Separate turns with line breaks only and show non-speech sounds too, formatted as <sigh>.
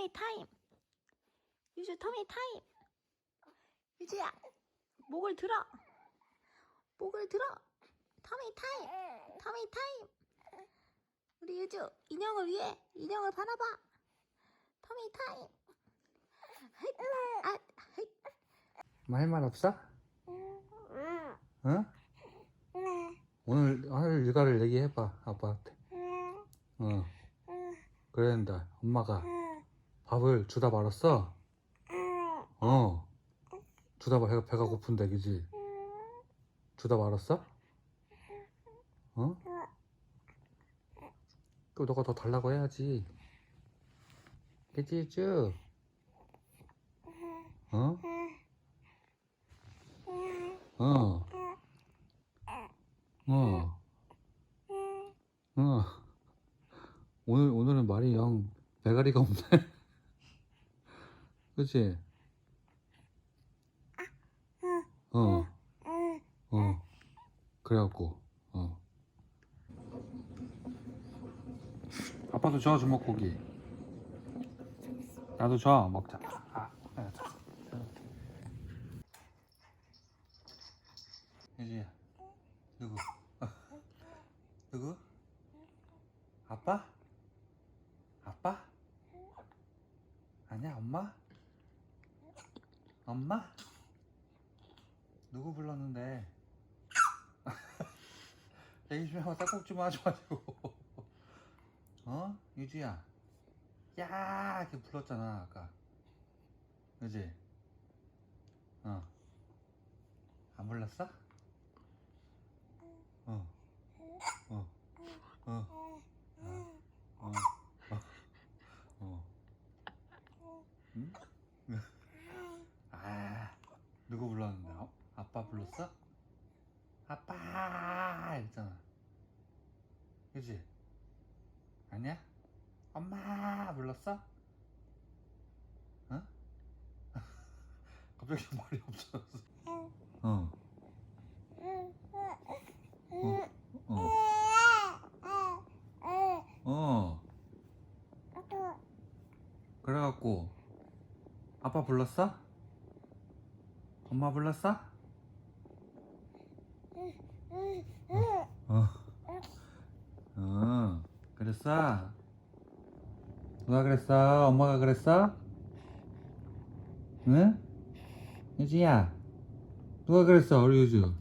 터미 타임. 유주 터미 타임. 유주야, 목을 들어. 목을 들어. 터미 타임. 터미 타임. 우리 유주 인형을 위해 인형을 바라봐. 터미 타임. 헤이, 아, 헤이.
할말 없어? 응? 오늘 오늘 일과를 얘기해봐 아빠한테. 어. 그랬는데 엄마가 밥을 주다 말았어. 어. 주다 말 배가, 배가 고픈데 그지? 주다 말았어? 어? 또 너가 더 달라고 해야지. 그지 쭈? 어? 어. 어. 어. 오늘, 오늘은 말이 영 배가리가 없네. 그치? 어. 어. 그래갖고, 어. 아빠도 줘, 주먹고기. 나도 줘, 먹자. 아, 아, 자. 혜지야, 누구? 누구? 아빠? 아빠? 아니야, 엄마? 엄마? 누구 불렀는데? <laughs> 애기 좀 하고 딱꼭지 마 하지 마시고. 어? 유주야. 야! 이렇게 불렀잖아, 아까. 그지? 어. 안 불렀어? 어. 어. 어. 어. 어. 어. 응? 아, 누구 불렀는데? 어? 아빠 불렀어? 아빠! 이랬잖아. 그지? 아니야? 엄마! 불렀어? 어? <laughs> 갑자기 말이 없어졌어. 어. 어. 어. 그래갖고 아빠 불렀어? 엄마 불렀어? 어. 어. 그랬어? 누가 그랬어? 엄마가 그랬어? 응? 유지야 누가 그랬어 우리 유주